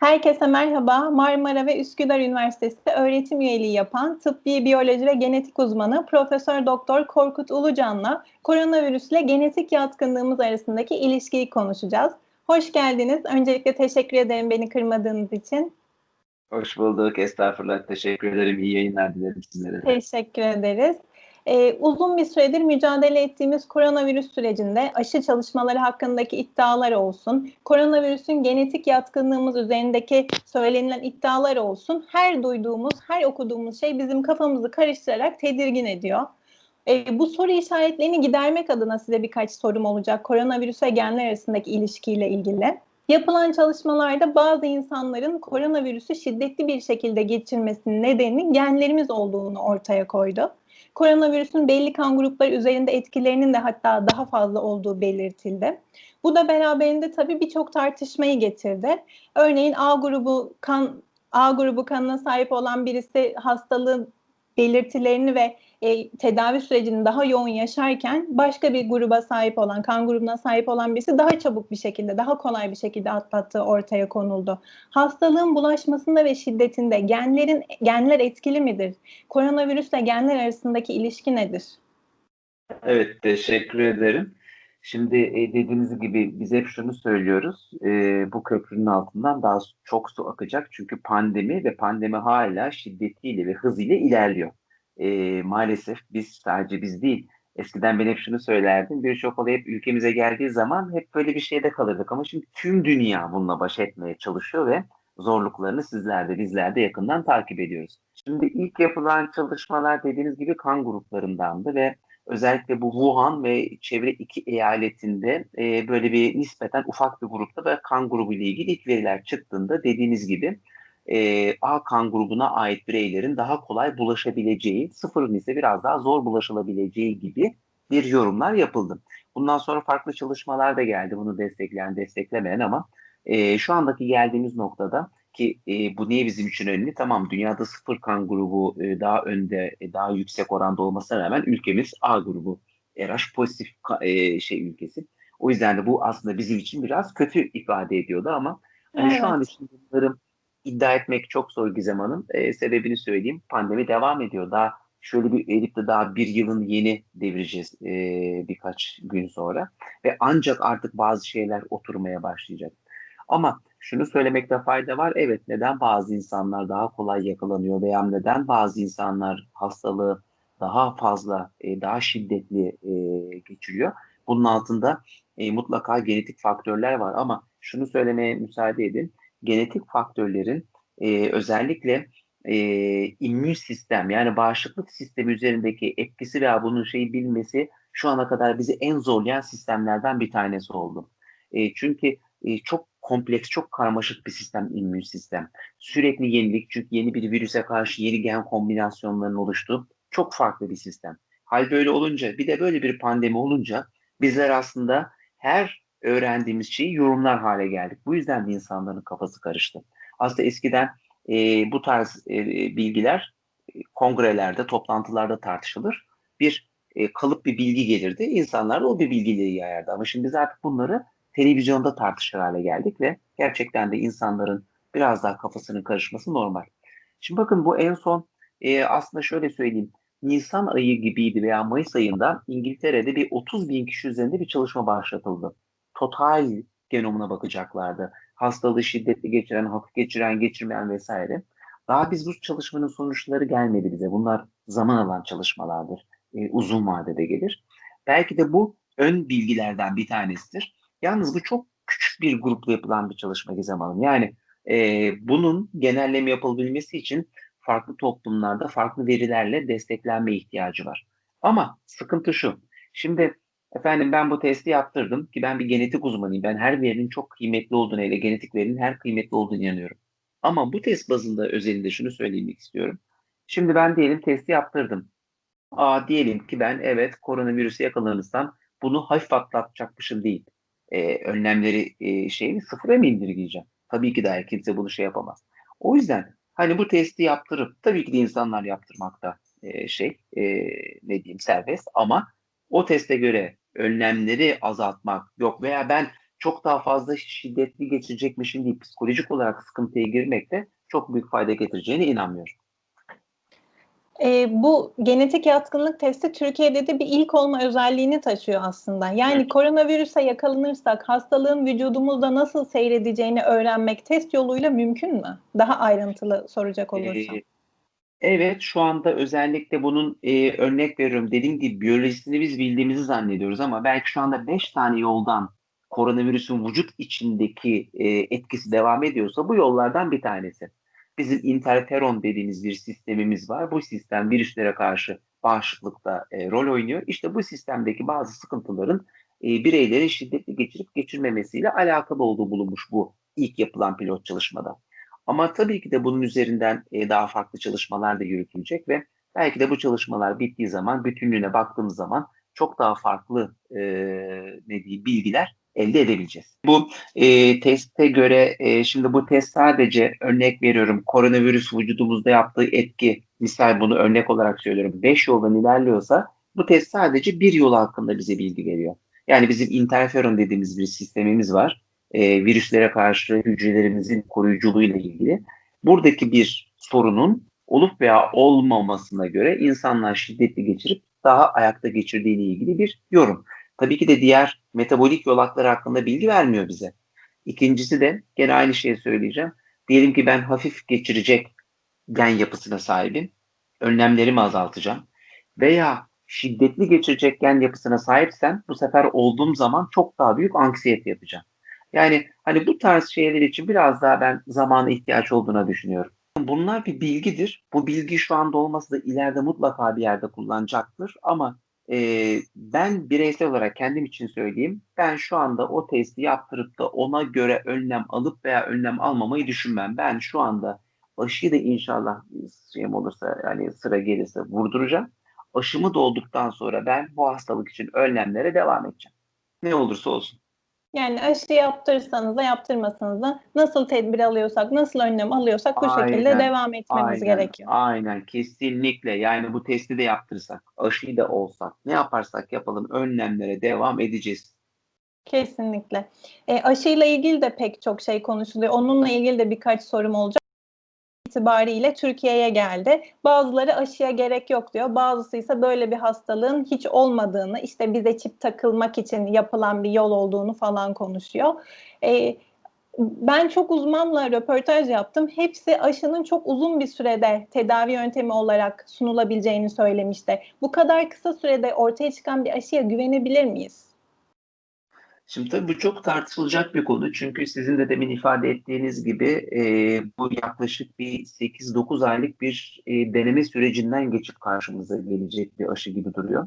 Herkese merhaba. Marmara ve Üsküdar Üniversitesi öğretim üyeliği yapan tıbbi biyoloji ve genetik uzmanı Profesör Doktor Korkut Ulucan'la koronavirüsle genetik yatkınlığımız arasındaki ilişkiyi konuşacağız. Hoş geldiniz. Öncelikle teşekkür ederim beni kırmadığınız için. Hoş bulduk. Estağfurullah. Teşekkür ederim. İyi yayınlar dilerim sizlere. Teşekkür ederiz. Ee, uzun bir süredir mücadele ettiğimiz koronavirüs sürecinde aşı çalışmaları hakkındaki iddialar olsun, koronavirüsün genetik yatkınlığımız üzerindeki söylenilen iddialar olsun, her duyduğumuz, her okuduğumuz şey bizim kafamızı karıştırarak tedirgin ediyor. Ee, bu soru işaretlerini gidermek adına size birkaç sorum olacak koronavirüs ve genler arasındaki ilişkiyle ilgili. Yapılan çalışmalarda bazı insanların koronavirüsü şiddetli bir şekilde geçirmesinin nedeni genlerimiz olduğunu ortaya koydu. Koronavirüsün belli kan grupları üzerinde etkilerinin de hatta daha fazla olduğu belirtildi. Bu da beraberinde tabii birçok tartışmayı getirdi. Örneğin A grubu kan A grubu kanına sahip olan birisi hastalığın belirtilerini ve e, tedavi sürecini daha yoğun yaşarken başka bir gruba sahip olan, kan grubuna sahip olan birisi daha çabuk bir şekilde, daha kolay bir şekilde atlattığı ortaya konuldu. Hastalığın bulaşmasında ve şiddetinde genlerin genler etkili midir? Koronavirüsle genler arasındaki ilişki nedir? Evet, teşekkür ederim. Şimdi e, dediğiniz gibi biz hep şunu söylüyoruz. E, bu köprünün altından daha çok su akacak. Çünkü pandemi ve pandemi hala şiddetiyle ve hızıyla ilerliyor e, maalesef biz sadece biz değil eskiden ben hep şunu söylerdim birçok olay hep ülkemize geldiği zaman hep böyle bir şeyde kalırdık ama şimdi tüm dünya bununla baş etmeye çalışıyor ve zorluklarını sizler de bizler de yakından takip ediyoruz. Şimdi ilk yapılan çalışmalar dediğiniz gibi kan gruplarındandı ve özellikle bu Wuhan ve çevre iki eyaletinde e, böyle bir nispeten ufak bir grupta ve kan grubu ile ilgili ilk veriler çıktığında dediğiniz gibi e, A kan grubuna ait bireylerin daha kolay bulaşabileceği, sıfırın ise biraz daha zor bulaşılabileceği gibi bir yorumlar yapıldı. Bundan sonra farklı çalışmalar da geldi bunu destekleyen, desteklemeyen ama e, şu andaki geldiğimiz noktada ki e, bu niye bizim için önemli? Tamam dünyada sıfır kan grubu e, daha önde, e, daha yüksek oranda olmasına rağmen ülkemiz A grubu RH pozitif e, şey ülkesi. O yüzden de bu aslında bizim için biraz kötü ifade ediyordu ama evet. hani şu an için bunların iddia etmek çok zor Gizem Hanım. E, sebebini söyleyeyim. Pandemi devam ediyor. Daha şöyle bir edip de daha bir yılın yeni devireceğiz e, birkaç gün sonra. Ve ancak artık bazı şeyler oturmaya başlayacak. Ama şunu söylemekte fayda var. Evet neden bazı insanlar daha kolay yakalanıyor veya neden bazı insanlar hastalığı daha fazla, e, daha şiddetli e, geçiriyor. Bunun altında e, mutlaka genetik faktörler var ama şunu söylemeye müsaade edin genetik faktörlerin e, özellikle e, immün sistem yani bağışıklık sistemi üzerindeki etkisi veya bunun şeyi bilmesi şu ana kadar bizi en zorlayan sistemlerden bir tanesi oldu. E, çünkü e, çok kompleks, çok karmaşık bir sistem immün sistem. Sürekli yenilik çünkü yeni bir virüse karşı yeni gen kombinasyonlarının oluştuğu çok farklı bir sistem. Hal böyle olunca bir de böyle bir pandemi olunca bizler aslında her öğrendiğimiz şeyi yorumlar hale geldik. Bu yüzden de insanların kafası karıştı. Aslında eskiden e, bu tarz e, bilgiler e, kongrelerde, toplantılarda tartışılır. Bir e, kalıp bir bilgi gelirdi. İnsanlar da o bir bilgileri yayardı. Ama şimdi biz artık bunları televizyonda tartışır hale geldik ve gerçekten de insanların biraz daha kafasının karışması normal. Şimdi bakın bu en son e, aslında şöyle söyleyeyim. Nisan ayı gibiydi veya Mayıs ayında İngiltere'de bir 30 bin kişi üzerinde bir çalışma başlatıldı total genomuna bakacaklardı. Hastalığı şiddetli geçiren, hafif geçiren, geçirmeyen vesaire. Daha biz bu çalışmanın sonuçları gelmedi bize. Bunlar zaman alan çalışmalardır. E, uzun vadede gelir. Belki de bu ön bilgilerden bir tanesidir. Yalnız bu çok küçük bir grupla yapılan bir çalışma Gizem Hanım. Yani e, bunun genelleme yapılabilmesi için farklı toplumlarda farklı verilerle desteklenme ihtiyacı var. Ama sıkıntı şu. Şimdi Efendim ben bu testi yaptırdım ki ben bir genetik uzmanıyım. Ben her verinin çok kıymetli olduğunu, hele genetik verinin her kıymetli olduğunu inanıyorum. Ama bu test bazında özelinde şunu söylemek istiyorum. Şimdi ben diyelim testi yaptırdım. Aa diyelim ki ben evet koronavirüse yakalanırsam bunu hafif atlatacakmışım değil. Ee, önlemleri e, şeyini sıfıra mı indirgeyeceğim? Tabii ki dahi kimse bunu şey yapamaz. O yüzden hani bu testi yaptırıp tabii ki de insanlar yaptırmakta e, şey e, ne diyeyim serbest ama o teste göre önlemleri azaltmak yok veya ben çok daha fazla şiddetli geçirecekmişin değil psikolojik olarak sıkıntıya girmek de çok büyük fayda getireceğine inanmıyorum. E, bu genetik yatkınlık testi Türkiye'de de bir ilk olma özelliğini taşıyor aslında. Yani Evet. koronavirüse yakalanırsak hastalığın vücudumuzda nasıl seyredeceğini öğrenmek test yoluyla mümkün mü? Daha ayrıntılı soracak olursam. Ee, evet şu anda özellikle bunun e, örnek veriyorum dediğim gibi biyolojisini biz bildiğimizi zannediyoruz ama belki şu anda 5 tane yoldan koronavirüsün vücut içindeki e, etkisi devam ediyorsa bu yollardan bir tanesi. Bizim interferon dediğimiz bir sistemimiz var. Bu sistem virüslere karşı bağışıklıkta e, rol oynuyor. İşte bu sistemdeki bazı sıkıntıların e, bireylerin şiddetli geçirip geçirmemesiyle alakalı olduğu bulunmuş bu ilk yapılan pilot çalışmada. Ama tabii ki de bunun üzerinden e, daha farklı çalışmalar da yürütülecek ve belki de bu çalışmalar bittiği zaman bütünlüğüne baktığımız zaman çok daha farklı e, ne diyeyim bilgiler elde edebileceğiz. Bu e, teste göre e, şimdi bu test sadece örnek veriyorum koronavirüs vücudumuzda yaptığı etki misal bunu örnek olarak söylüyorum 5 yoldan ilerliyorsa bu test sadece bir yol hakkında bize bilgi veriyor. Yani bizim interferon dediğimiz bir sistemimiz var. E, virüslere karşı hücrelerimizin koruyuculuğuyla ilgili. Buradaki bir sorunun olup veya olmamasına göre insanlar şiddetli geçirip daha ayakta geçirdiğiyle ilgili bir yorum. Tabii ki de diğer metabolik yolaklar hakkında bilgi vermiyor bize. İkincisi de gene aynı şeyi söyleyeceğim. Diyelim ki ben hafif geçirecek gen yapısına sahibim. Önlemlerimi azaltacağım. Veya şiddetli geçirecek gen yapısına sahipsem bu sefer olduğum zaman çok daha büyük anksiyete yapacağım. Yani hani bu tarz şeyler için biraz daha ben zamana ihtiyaç olduğuna düşünüyorum. Bunlar bir bilgidir. Bu bilgi şu anda olmasa da ileride mutlaka bir yerde kullanacaktır. Ama e, ben bireysel olarak kendim için söyleyeyim. Ben şu anda o testi yaptırıp da ona göre önlem alıp veya önlem almamayı düşünmem. Ben şu anda aşıyı da inşallah şeyim olursa yani sıra gelirse vurduracağım. Aşımı da olduktan sonra ben bu hastalık için önlemlere devam edeceğim. Ne olursa olsun. Yani aşı yaptırırsanız da yaptırmasanız da nasıl tedbir alıyorsak, nasıl önlem alıyorsak bu şekilde Aynen, devam etmemiz Aynen, gerekiyor. aynen kesinlikle yani bu testi de yaptırsak, aşıyı da olsak, ne yaparsak yapalım önlemlere devam edeceğiz. Kesinlikle. E, aşıyla ilgili de pek çok şey konuşuluyor. Onunla ilgili de birkaç sorum olacak. İtibariyle Türkiye'ye geldi. Bazıları aşıya gerek yok diyor. Bazısı ise böyle bir hastalığın hiç olmadığını, işte bize çip takılmak için yapılan bir yol olduğunu falan konuşuyor. E, ben çok uzmanla röportaj yaptım. Hepsi aşının çok uzun bir sürede tedavi yöntemi olarak sunulabileceğini söylemişti. Bu kadar kısa sürede ortaya çıkan bir aşıya güvenebilir miyiz? Şimdi tabii bu çok tartışılacak bir konu. Çünkü sizin de demin ifade ettiğiniz gibi e, bu yaklaşık bir 8-9 aylık bir e, deneme sürecinden geçip karşımıza gelecek bir aşı gibi duruyor.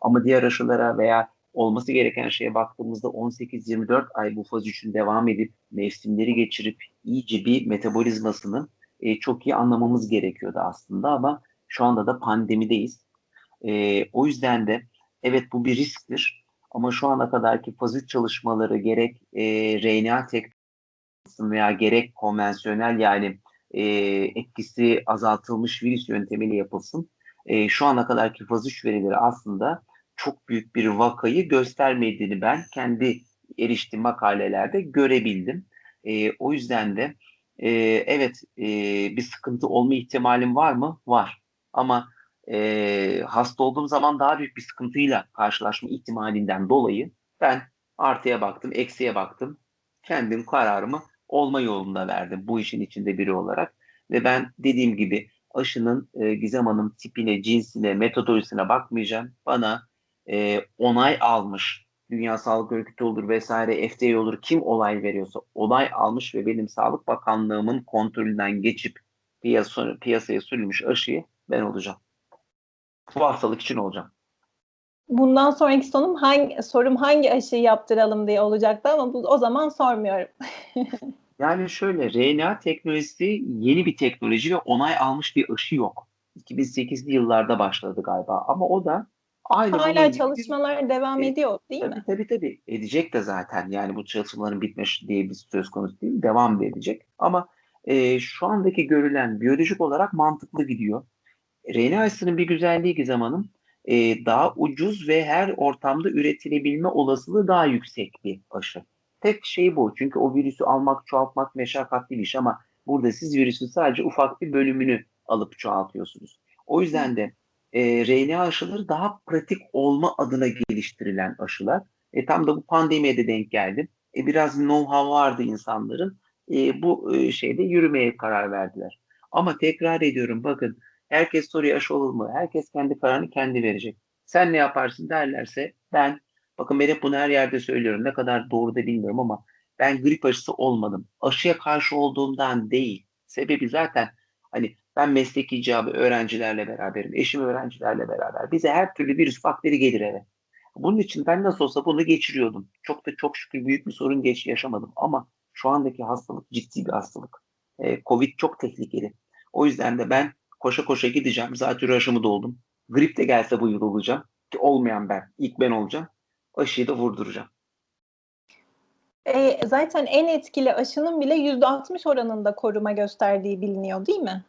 Ama diğer aşılara veya olması gereken şeye baktığımızda 18-24 ay bu faz 3'ün devam edip mevsimleri geçirip iyice bir metabolizmasını e, çok iyi anlamamız gerekiyordu aslında ama şu anda da pandemideyiz. E, o yüzden de evet bu bir risktir ama şu ana kadarki faz 3 çalışmaları gerek e, RNA teknolojisi veya gerek konvansiyonel yani e, etkisi azaltılmış virüs yöntemiyle yapılsın. E, şu ana kadarki faz 3 verileri aslında çok büyük bir vakayı göstermediğini ben kendi eriştiğim makalelerde görebildim. E, o yüzden de e, evet e, bir sıkıntı olma ihtimalim var mı? Var. Ama e, hasta olduğum zaman daha büyük bir sıkıntıyla karşılaşma ihtimalinden dolayı ben artıya baktım, eksiye baktım. Kendim kararımı olma yolunda verdim bu işin içinde biri olarak. Ve ben dediğim gibi aşının e, Gizem Hanım tipine, cinsine, metodolojisine bakmayacağım. Bana e, onay almış, Dünya Sağlık Örgütü olur vesaire, FDA olur kim olay veriyorsa onay almış ve benim Sağlık Bakanlığımın kontrolünden geçip piyasa, piyasaya sürülmüş aşıyı ben olacağım. Bu hastalık için olacağım. Bundan sonraki sonum hangi sorum hangi aşıyı yaptıralım diye olacaktı ama bu, o zaman sormuyorum. Yani şöyle RNA teknolojisi yeni bir teknoloji ve onay almış bir aşı yok. 2008'li yıllarda başladı galiba ama o da aynı Hala çalışmalar devam E, ediyor değil Tabii mi? tabii tabii edecek de zaten yani bu çalışmaların bitmesi diye bir söz konusu değil devam da edecek ama e, şu andaki görülen biyolojik olarak mantıklı gidiyor. RNA aşısının bir güzelliği Gizem Hanım e, daha ucuz ve her ortamda üretilebilme olasılığı daha yüksek bir aşı. Tek şey bu. Çünkü o virüsü almak, çoğaltmak meşakkatli bir iş ama burada siz virüsün sadece ufak bir bölümünü alıp çoğaltıyorsunuz. O yüzden de e, RNA aşıları daha pratik olma adına geliştirilen aşılar. E, tam da bu pandemiye de denk geldi. E, biraz know-how vardı insanların. E, bu e, şeyde yürümeye karar verdiler. Ama tekrar ediyorum bakın herkes soruyor aşı mu? Herkes kendi kararını kendi verecek. Sen ne yaparsın derlerse ben bakın ben hep bunu her yerde söylüyorum. Ne kadar doğru da bilmiyorum ama ben grip aşısı olmadım. Aşıya karşı olduğumdan değil. Sebebi zaten hani ben mesleki icabı öğrencilerle beraberim. Eşim öğrencilerle beraber. Bize her türlü virüs faktörü gelir eve. Bunun için ben nasıl olsa bunu geçiriyordum. Çok da çok şükür büyük bir sorun geç yaşamadım. Ama şu andaki hastalık ciddi bir hastalık. Ee, Covid çok tehlikeli. O yüzden de ben koşa koşa gideceğim. Zaten aşımı da oldum. Grip de gelse bu yıl olacağım. Ki olmayan ben. İlk ben olacağım. Aşıyı da vurduracağım. E, zaten en etkili aşının bile %60 oranında koruma gösterdiği biliniyor değil mi?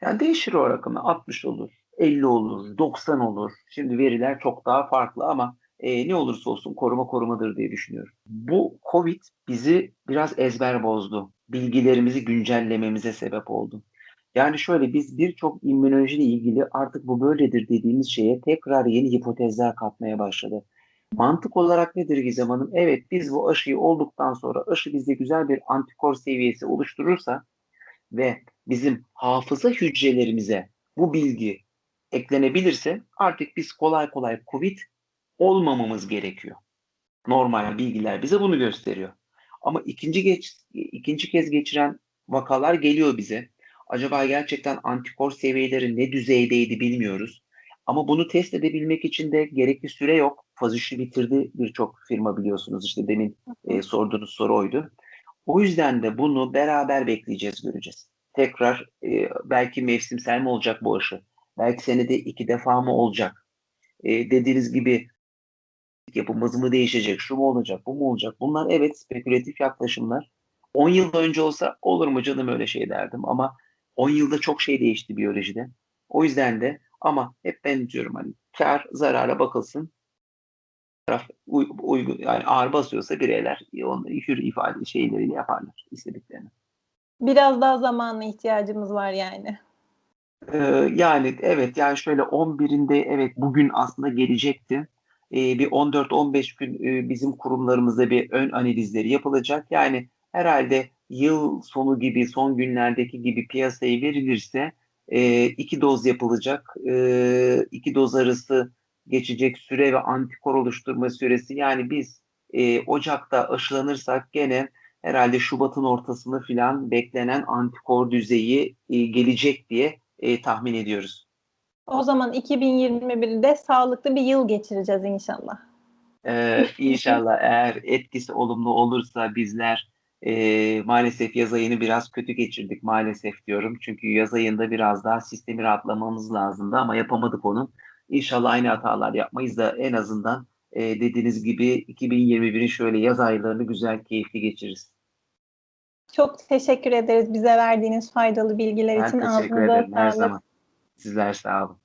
Yani değişir o rakamı. 60 olur, 50 olur, 90 olur. Şimdi veriler çok daha farklı ama e, ne olursa olsun koruma korumadır diye düşünüyorum. Bu Covid bizi biraz ezber bozdu. Bilgilerimizi güncellememize sebep oldu. Yani şöyle biz birçok immünolojiyle ilgili artık bu böyledir dediğimiz şeye tekrar yeni hipotezler katmaya başladı. Mantık olarak nedir Gizem Hanım? Evet biz bu aşıyı olduktan sonra aşı bizde güzel bir antikor seviyesi oluşturursa ve bizim hafıza hücrelerimize bu bilgi eklenebilirse artık biz kolay kolay COVID olmamamız gerekiyor. Normal bilgiler bize bunu gösteriyor. Ama ikinci geç, ikinci kez geçiren vakalar geliyor bize. Acaba gerçekten antikor seviyeleri ne düzeydeydi bilmiyoruz. Ama bunu test edebilmek için de gerekli süre yok. Faz 3'ü bitirdi birçok firma biliyorsunuz. İşte demin e, sorduğunuz soru oydu. O yüzden de bunu beraber bekleyeceğiz, göreceğiz. Tekrar e, belki mevsimsel mi olacak bu aşı? Belki senede iki defa mı olacak? E, dediğiniz gibi yapımız mı değişecek? Şu mu olacak? Bu mu olacak? Bunlar evet spekülatif yaklaşımlar. 10 yıl önce olsa olur mu canım öyle şey derdim ama 10 yılda çok şey değişti biyolojide. O yüzden de ama hep ben diyorum hani kar zarara bakılsın. Taraf uygun yani ağır basıyorsa bireyler onu hür ifade şeyleriyle yaparlar istediklerini. Biraz daha zamana ihtiyacımız var yani. Ee, yani evet yani şöyle 11'inde evet bugün aslında gelecekti. Ee, bir 14-15 gün e, bizim kurumlarımızda bir ön analizleri yapılacak. Yani herhalde yıl sonu gibi son günlerdeki gibi piyasaya verilirse e, iki doz yapılacak. E, iki doz arası geçecek süre ve antikor oluşturma süresi. Yani biz e, Ocak'ta aşılanırsak gene herhalde Şubat'ın ortasında filan beklenen antikor düzeyi e, gelecek diye e, tahmin ediyoruz. O zaman 2021'de sağlıklı bir yıl geçireceğiz inşallah. Ee, inşallah eğer etkisi olumlu olursa bizler e, maalesef yaz ayını biraz kötü geçirdik maalesef diyorum. Çünkü yaz ayında biraz daha sistemi rahatlamamız lazımdı ama yapamadık onu. İnşallah aynı hatalar yapmayız da en azından e, dediğiniz gibi 2021'in şöyle yaz aylarını güzel, keyifli geçiririz. Çok teşekkür ederiz bize verdiğiniz faydalı bilgiler Ben için. teşekkür Ağzınıza ederim her zaman. Sizler sağ olun.